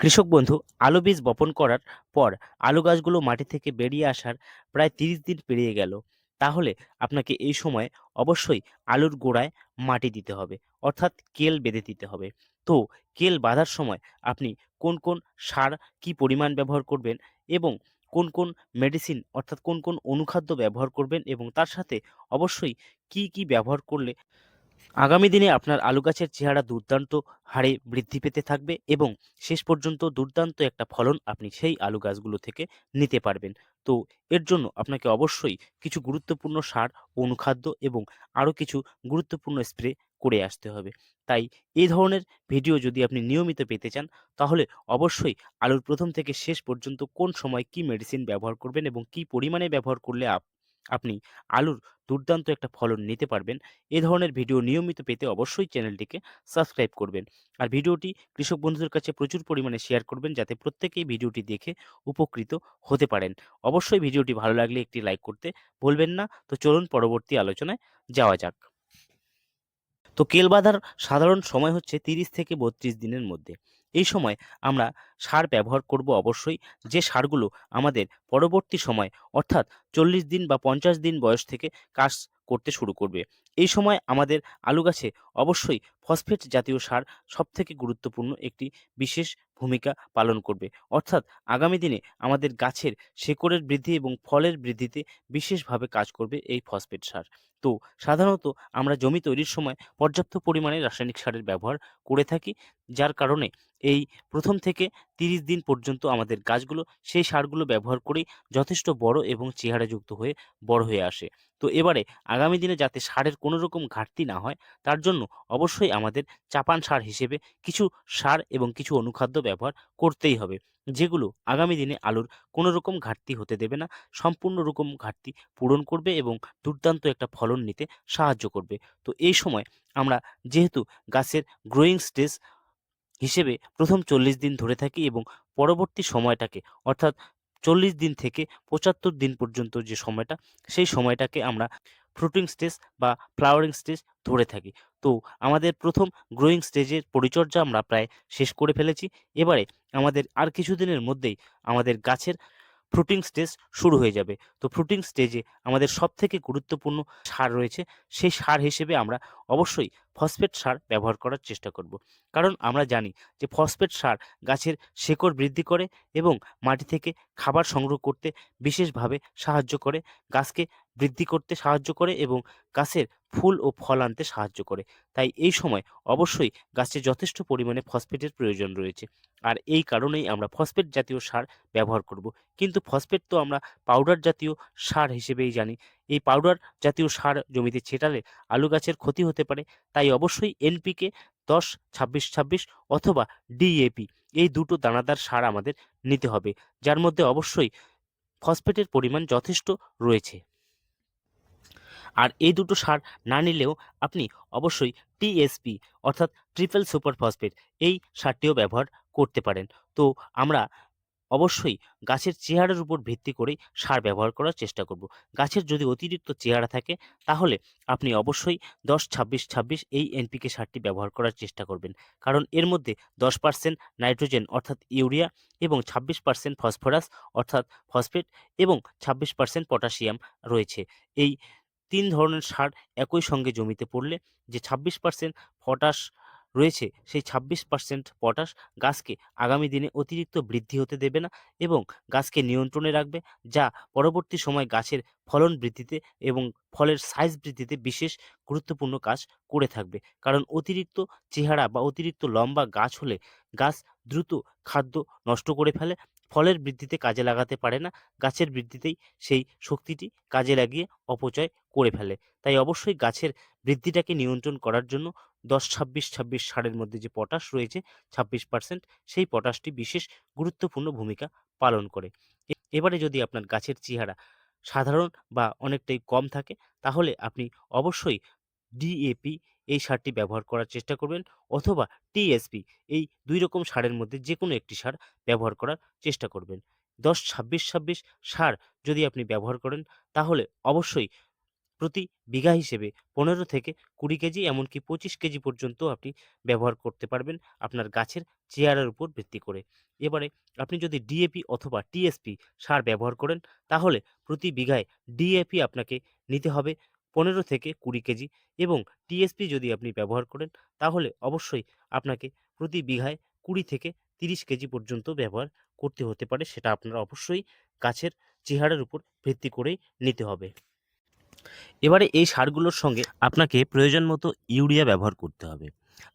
কৃষক বন্ধু, আলু বীজ বপন করার পর আলু গাছগুলো মাটি থেকে বেরিয়ে আসার প্রায় তিরিশ দিন পেরিয়ে গেল। তাহলে আপনাকে এই সময় অবশ্যই আলুর গোড়ায় মাটি দিতে হবে, অর্থাৎ কেল বেঁধে দিতে হবে। তো কেল বাঁধার সময় আপনি কোন কোন সার কি পরিমাণ ব্যবহার করবেন এবং কোন কোন মেডিসিন, অর্থাৎ কোন কোন অনুখাদ্য ব্যবহার করবেন এবং তার সাথে অবশ্যই কি কি ব্যবহার করলে আগামী দিনে আপনার আলু গাছের চেহারা দুর্দান্ত হারে বৃদ্ধি পেতে থাকবে এবং শেষ পর্যন্ত দুর্দান্ত একটা ফলন আপনি সেই আলু গাছগুলো থেকে নিতে পারবেন। তো এর জন্য আপনাকে অবশ্যই কিছু গুরুত্বপূর্ণ সার, অনুখাদ্য এবং আরও কিছু গুরুত্বপূর্ণ স্প্রে করে আসতে হবে। তাই এই ধরনের ভিডিও যদি আপনি নিয়মিত পেতে চান, তাহলে অবশ্যই আলুর প্রথম থেকে শেষ পর্যন্ত কোন সময় কি মেডিসিন ব্যবহার করবেন এবং কি পরিমাণে ব্যবহার করলে আপনি আলুর দুর্দান্ত একটা ফলন নিতে পারবেন। এ ধরনের ভিডিও নিয়মিত পেতে অবশ্যই চ্যানেলটিকে সাবস্ক্রাইব করবেন। আর ভিডিওটি কৃষক বন্ধুদের কাছে প্রচুর পরিমাণে শেয়ার করবেন যাতে প্রত্যেকেই ভিডিওটি দেখে উপকৃত হতে পারেন। অবশ্যই ভিডিওটি ভালো লাগলে একটি লাইক করতে ভুলবেন না। তো চলুন পরবর্তী আলোচনায় যাওয়া যাক। তো কেল বাঁধার সাধারণ সময় হচ্ছে তিরিশ থেকে বত্রিশ দিনের মধ্যে। এই সময় আমরা সার ব্যবহার করব অবশ্যই। যে সারগুলো আমাদের পরবর্তী সময়, অর্থাৎ চল্লিশ দিন বা পঞ্চাশ দিন বয়স থেকে কাজ করতে শুরু করবে। এই সময় আমাদের আলু গাছে অবশ্যই ফসফেট জাতীয় সার সবথেকে গুরুত্বপূর্ণ একটি বিশেষ ভূমিকা পালন করবে। অর্থাৎ আগামী দিনে আমাদের গাছের শেকড়ের বৃদ্ধি এবং ফলের বৃদ্ধিতে বিশেষভাবে কাজ করবে এই ফসফেট সার। তো সাধারণত আমরা জমি তৈরির সময় পর্যাপ্ত পরিমাণে রাসায়নিক সারের ব্যবহার করে থাকি, যার কারণে এই প্রথম থেকে তিরিশ দিন পর্যন্ত আমাদের গাছগুলো, সেই সারগুলো ব্যবহার করেই যথেষ্ট বড় এবং চেহারাযুক্ত হয়ে, বড় হয়ে আসে। তো এবারে আগামী দিনে যাতে সারের কোনো রকম ঘাটতি না হয়, তার জন্য অবশ্যই আমাদের চাপান সার হিসেবে কিছু সার এবং কিছু অনুখাদ্য ব্যবহার করতেই হবে, যেগুলো আগামী দিনে আলুর কোনো রকম ঘাটতি হতে দেবে না সম্পূর্ণ রকম ঘাটতি পূরণ করবে এবং দুর্দান্ত একটা ফলন নিতে সাহায্য করবে। তো এই সময় আমরা যেহেতু গাছের গ্রোয়িং স্টেজ হিসেবে প্রথম চল্লিশ দিন ধরে থাকি এবং পরবর্তী সময়টাকে, অর্থাৎ চল্লিশ দিন থেকে পঁচাত্তর দিন পর্যন্ত যে সময়টা, সেই সময়টাকে আমরা ফ্রুটিং স্টেজ বা ফ্লাওয়ারিং স্টেজ ধরে থাকি। তো আমাদের প্রথম গ্রোয়িং স্টেজের পরিচর্যা আমরা প্রায় শেষ করে ফেলেছি। এবারে আমাদের আর কিছুদিনের মধ্যেই আমাদের গাছের ফ্রুটিং স্টেজ শুরু হয়ে যাবে। তো ফ্রুটিং স্টেজে আমাদের সবথেকে গুরুত্বপূর্ণ সার রয়েছে, সেই সার হিসেবে আমরা অবশ্যই ফসফেট সার ব্যবহার করার চেষ্টা করব। কারণ আমরা জানি যে ফসফেট সার গাছের শেকড় বৃদ্ধি করে এবং মাটি থেকে খাবার সংগ্রহ করতে বিশেষভাবে সাহায্য করে, গাছকে বৃদ্ধি করতে সাহায্য করে এবং গাছের ফুল ও ফল আনতে সাহায্য করে। তাই এই সময় অবশ্যই গাছে যথেষ্ট পরিমাণে ফসফেটের প্রয়োজন রয়েছে। আর এই কারণেই আমরা ফসফেট জাতীয় সার ব্যবহার করব। কিন্তু ফসফেট তো আমরা পাউডার জাতীয় সার হিসেবেই জানি। এই পাউডার জাতীয় সার জমিতে ছেটালে আলু গাছের ক্ষতি হতে পারে। তাই অবশ্যই এনপিকে দশ, ছাব্বিশ ছাব্বিশ অথবা ডিএপি এই দুটো দানাদার সার আমাদের নিতে হবে। যার মধ্যে অবশ্যই ফসফেটের পরিমাণ যথেষ্ট রয়েছে। আর এই দুটো সার না নিলেও আপনি অবশ্যই টিএসপি অর্থাৎ ট্রিপল সুপার ফসফেট এই সারটিও ব্যবহার করতে পারেন। তো আমরা অবশ্যই গাছের চেহারার উপর ভিত্তি করেই সার ব্যবহার করার চেষ্টা করব। গাছের যদি অতিরিক্ত চেহারা থাকে, তাহলে আপনি অবশ্যই দশ, ছাব্বিশ ছাব্বিশ এই এনপিকে সারটি ব্যবহার করার চেষ্টা করবেন। কারণ এর মধ্যে দশ পার্সেন্ট নাইট্রোজেন, অর্থাৎ ইউরিয়া এবং ছাব্বিশ পার্সেন্ট ফসফরাস, অর্থাৎ ফসফেট এবং ছাব্বিশ পার্সেন্ট পটাশিয়াম রয়েছে। এই তিন ধরনের সার একই সঙ্গে জমিতে পড়লে যে ছাব্বিশ পার্সেন্ট পটাশ রয়েছে, সেই ছাব্বিশ পার্সেন্ট পটাশ গাছকে আগামী দিনে অতিরিক্ত বৃদ্ধি হতে দেবে না এবং গাছকে নিয়ন্ত্রণে রাখবে, যা পরবর্তী সময় গাছের ফলন বৃদ্ধিতে এবং ফলের সাইজ বৃদ্ধিতে বিশেষ গুরুত্বপূর্ণ কাজ করে থাকবে। কারণ অতিরিক্ত চেহারা বা অতিরিক্ত লম্বা গাছ হলে গাছ দ্রুত খাদ্য নষ্ট করে ফেলে ফলের বৃদ্ধিতে কাজে লাগাতে পারে না, গাছের বৃদ্ধিতেই সেই শক্তিটি কাজে লাগিয়ে অপচয় করে ফেলে। তাই অবশ্যই গাছের বৃদ্ধিটাকে নিয়ন্ত্রণ করার জন্য দশ, ছাব্বিশ ছাব্বিশ সারের মধ্যে যে পটাশ রয়েছে, ছাব্বিশ পার্সেন্ট, সেই পটাশটি বিশেষ গুরুত্বপূর্ণ ভূমিকা পালন করে। এবারে যদি আপনার গাছের চেহারা সাধারণ বা অনেকটাই কম থাকে, তাহলে আপনি অবশ্যই ডিএপি এই সারটি ব্যবহার করার চেষ্টা করবেন অথবা টিএসপি এই দুই রকম সারের মধ্যে যে কোনো একটি সার ব্যবহার করার চেষ্টা করবেন। দশ ছাব্বিশ ছাব্বিশ সার যদি আপনি ব্যবহার করেন তাহলে অবশ্যই প্রতি বিঘা হিসেবে পনেরো থেকে কুড়ি কেজি এমনকি পঁচিশ কেজি পর্যন্ত আপনি ব্যবহার করতে পারবেন আপনার গাছের চেয়ারের উপর ভিত্তি করে। এবারে আপনি যদি ডিএপি অথবা টিএসপি সার ব্যবহার করেন তাহলে প্রতি বিঘায় ডিএপি আপনাকে নিতে হবে পনেরো থেকে কুড়ি কেজি এবং টিএসপি যদি আপনি ব্যবহার করেন, তাহলে অবশ্যই আপনাকে প্রতি বিঘায় কুড়ি থেকে তিরিশ কেজি পর্যন্ত ব্যবহার করতে হতে পারে, সেটা আপনারা অবশ্যই গাছের চেহারার উপর ভিত্তি করেই নিতে হবে। এবারে এই সারগুলোর সঙ্গে আপনাকে প্রয়োজন মতো ইউরিয়া ব্যবহার করতে হবে।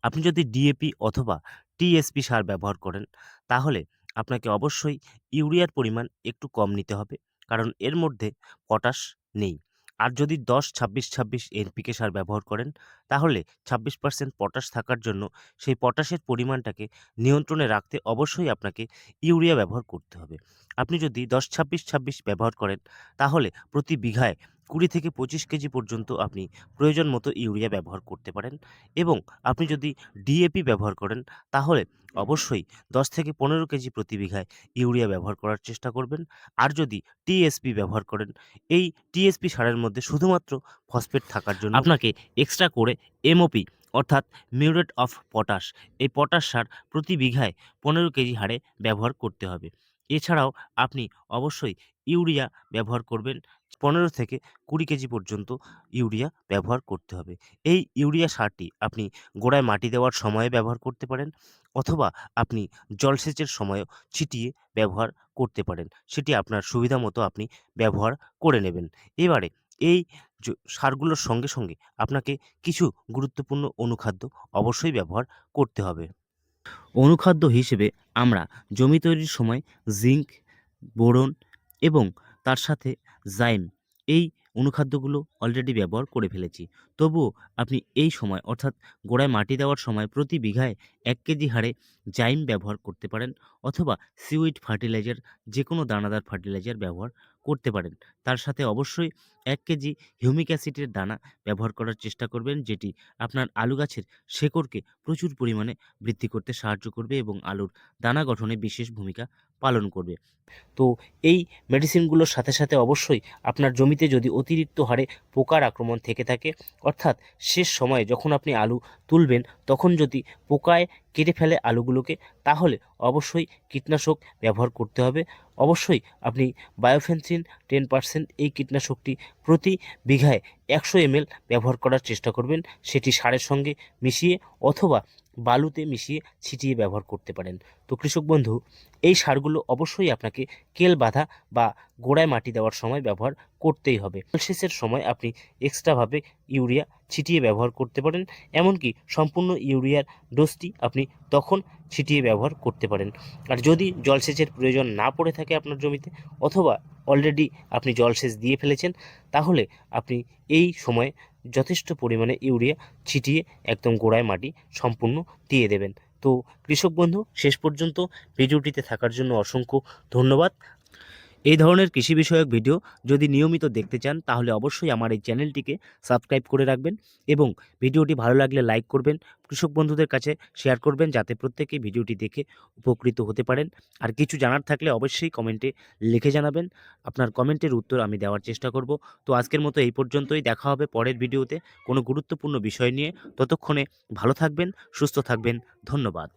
আপনি যদি ডিএপি অথবা টিএসপি সার ব্যবহার করেন, তাহলে আপনাকে অবশ্যই ইউরিয়ার পরিমাণ একটু কম নিতে হবে, কারণ এর মধ্যে পটাশ নেই। আর যদি দশ, ছাব্বিশ ছাব্বিশ এনপিকে সার ব্যবহার করেন, তাহলে ছাব্বিশ পার্সেন্ট পটাশ থাকার জন্য সেই পটাশের পরিমাণটাকে নিয়ন্ত্রণে রাখতে অবশ্যই আপনাকে ইউরিয়া ব্যবহার করতে হবে। আপনি যদি দশ, ছাব্বিশ ছাব্বিশ ব্যবহার করেন, তাহলে প্রতি বিঘায় কুড়ি থেকে পঁচিশ কেজি পর্যন্ত আপনি প্রয়োজন মতো ইউরিয়া ব্যবহার করতে পারেন এবং আপনি যদি ডিএপি ব্যবহার করেন, তাহলে অবশ্যই দশ থেকে পনেরো কেজি প্রতি বিঘায় ইউরিয়া ব্যবহার করার চেষ্টা করবেন। আর যদি টিএসপি ব্যবহার করেন, এই টিএসপি সারের মধ্যে শুধুমাত্র ফসফেট থাকার জন্য আপনাকে এক্সট্রা করে এমওপি অর্থাৎ মিউরেট অফ পটাশ, এই পটাশ সার প্রতি বিঘায় পনেরো কেজি হারে ব্যবহার করতে হবে। এছাড়াও আপনি অবশ্যই ইউরিয়া ব্যবহার করবেন। পনেরো থেকে কুড়ি কেজি পর্যন্ত ইউরিয়া ব্যবহার করতে হবে। এই ইউরিয়া সারটি আপনি গোড়ায় মাটি দেওয়ার সময়ে ব্যবহার করতে পারেন অথবা আপনি জলসেচের সময়ও ছিটিয়ে ব্যবহার করতে পারেন। সেটি আপনার সুবিধা মতো আপনি ব্যবহার করে নেবেন। এবারে এই সারগুলোর সঙ্গে সঙ্গে আপনাকে কিছু গুরুত্বপূর্ণ অনুখাদ্য অবশ্যই ব্যবহার করতে হবে। অনুখাদ্য হিসেবে আমরা জমি তৈরির সময় জিঙ্ক, বোরন এবং তার সাথে জাইম এই অনুখাদ্যগুলো অলরেডি ব্যবহার করে ফেলেছি। তবুও আপনি এই সময়, অর্থাৎ গোড়ায় মাটি দেওয়ার সময় প্রতি বিঘায় এক কেজি হারে জাইম ব্যবহার করতে পারেন অথবা সিউইড ফার্টিলাইজার যে কোনো দানাদার ফার্টিলাইজার ব্যবহার করতে পারেন। তার সাথে অবশ্যই এক কেজি হিউমিক অ্যাসিডের দানা ব্যবহার করার চেষ্টা করবেন, যেটি আপনার আলু গাছের শেকড়কে প্রচুর পরিমাণে বৃদ্ধি করতে সাহায্য করবে এবং আলুর দানা গঠনে বিশেষ ভূমিকা পালন করবে। তো এই মেডিসিনগুলোর সাথে সাথে অবশ্যই আপনার জমিতে যদি অতিরিক্ত হারে পোকার আক্রমণ থেকে থাকে, অর্থাৎ শেষ সময়ে যখন আপনি আলু তুলবেন, তখন যদি পোকায় কেটে ফেলে আলুগুলোকে, তাহলে অবশ্যই কীটনাশক ব্যবহার করতে হবে। অবশ্যই আপনি বায়োফেন্সিন টেন পার্সেন্ট এই কীটনাশকটি প্রতি বিঘায় একশো এমএল ব্যবহার করার চেষ্টা করবেন। সেটি সারের সঙ্গে মিশিয়ে অথবা বালুতে মিশিয়ে ছিটিয়ে ব্যবহার করতে পারেন। তো কৃষক বন্ধু, এই সারগুলো অবশ্যই আপনাকে কেল বাঁধা বা গোড়ায় মাটি দেওয়ার সময় ব্যবহার করতেই হবে। সেচের সময় আপনি এক্সট্রাভাবে ইউরিয়া ছিটিয়ে ব্যবহার করতে পারেন, এমনকি সম্পূর্ণ ইউরিয়ার ডোজটি আপনি তখন ছিটিয়ে ব্যবহার করতে পারেন। আর যদি জলসেচের প্রয়োজন না পড়ে থাকে আপনার জমিতে, অথবা অলরেডি আপনি জলসেচ দিয়ে ফেলেছেন, তাহলে আপনি এই সময়ে যথেষ্ট পরিমাণে ইউরিয়া ছিটিয়ে একদম গোড়ায় মাটি সম্পূর্ণ দিয়ে দেবেন। তো কৃষক বন্ধু, শেষ পর্যন্ত ভিডিওটিতে থাকার জন্য অসংখ্য ধন্যবাদ। এই ধরনের কৃষি বিষয়ক ভিডিও যদি নিয়মিত দেখতে চান, তাহলে অবশ্যই আমার এই চ্যানেলটিকে সাবস্ক্রাইব করে রাখবেন এবং ভিডিওটি ভালো লাগলে লাইক করবেন, কৃষক বন্ধুদের কাছে শেয়ার করবেন যাতে প্রত্যেকেই ভিডিওটি দেখে উপকৃত হতে পারেন। আর কিছু জানার থাকলে অবশ্যই কমেন্টে লিখে জানাবেন। আপনার কমেন্টের উত্তর আমি দেওয়ার চেষ্টা করব। তো আজকের মতো এই পর্যন্তই। দেখা হবে পরের ভিডিওতে কোনো গুরুত্বপূর্ণ বিষয় নিয়ে। ততক্ষণে ভালো থাকবেন, সুস্থ থাকবেন। ধন্যবাদ।